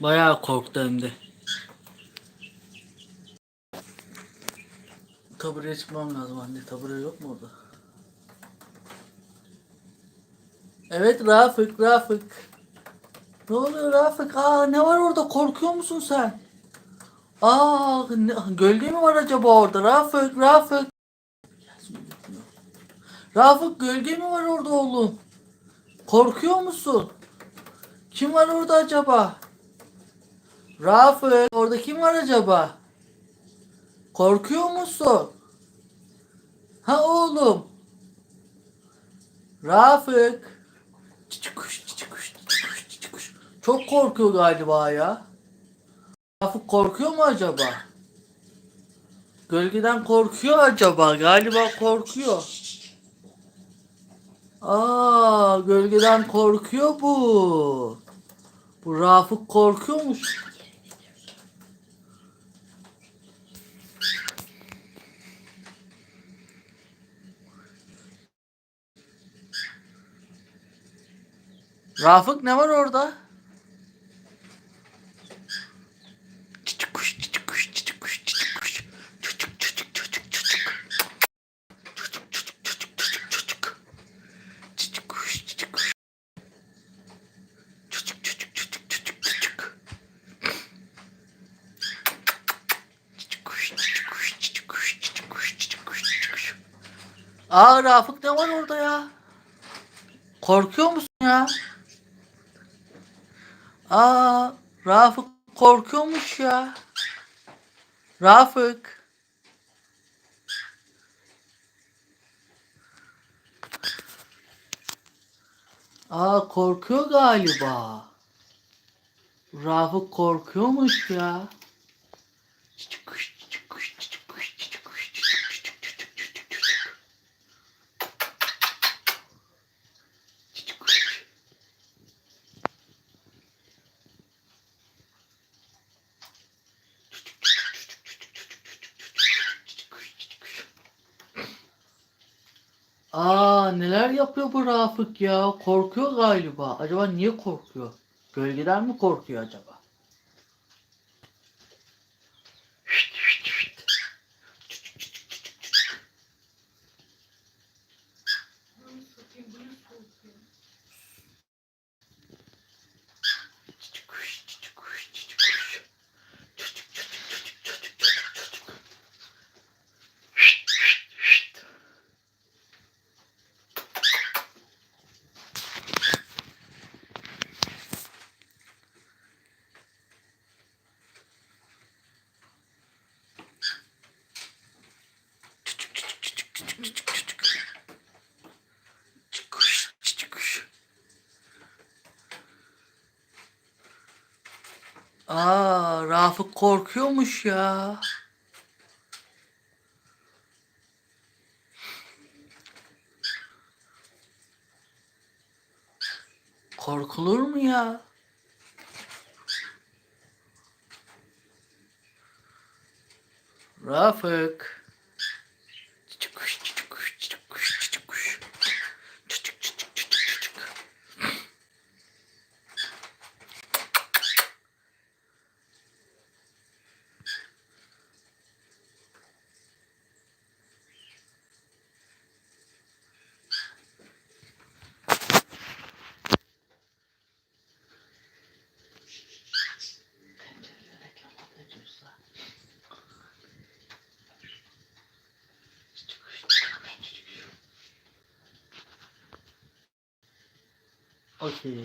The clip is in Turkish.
Bayağı korktu hem de. Tabureye çıkmam lazım anne. Tabure yok mu orada? Evet Rafık, Rafık. Ne oluyor Rafık? Aa ne var orada? Korkuyor musun sen? Aa ne, gölge mi var acaba orada? Rafık, Rafık. Rafık gölge mi var orada oğlum? Korkuyor musun? Kim var orada acaba? Rafık orada kim var acaba? Korkuyor musun? Ha oğlum. Rafık. Cici kuş, cici kuş, cici kuş, cici kuş. Çok korkuyor galiba ya. Rafık korkuyor mu acaba? Gölgeden korkuyor acaba? Galiba korkuyor. Aa, gölgeden korkuyor bu. Bu Rafık korkuyormuş. Rafık ne var orada? Çocuk kuş, çocuk kuş, çocuk kuş, çocuk kuş. Çocuk, çocuk, çocuk, çocuk. Çocuk, çocuk, çocuk, çocuk, çocuk. Çocuk kuş, çocuk kuş. Çocuk, çocuk, çocuk, çocuk, çocuk. Çocuk kuş, çocuk kuş, çocuk kuş, çocuk kuş, çocuk kuş, çocuk kuş. Aa Rafık ne var orada ya? Korkuyor musun ya? Aa, Rafık korkuyormuş ya. Rafık. Aa, korkuyor galiba. Rafık korkuyormuş ya. Çocuk kuş, çocuk kuş, çocuk kuş, çocuk kuş, çocuk, çocuk, çocuk, çocuk, çocuk. Çocuk kuş. Aa neler yapıyor bu Rafık ya? Korkuyor galiba. Acaba niye korkuyor? Gölgeden mi korkuyor acaba? Şşt, şşt, şşt. Çocuk kuş, çocuk kuş, çocuk kuş. Çocuk, çocuk, çocuk, çocuk, çocuk, çocuk. Şşt, şşt, şşt. Çocuk, çocuk, çocuk, çocuk, çocuk, çocuk. Çocuk kuş, çocuk kuş. Aa, Rafık korkuyormuş ya. Korkulur mu ya? Rafık. Çocuk kuş, çocuk kuş, çocuk kuş, çocuk kuş. Çocuk, çocuk, çocuk, çocuk. Pencerelere reklam atacağız ha. Çocuk kuş, çocuk kuş, çocuk kuş. Okey.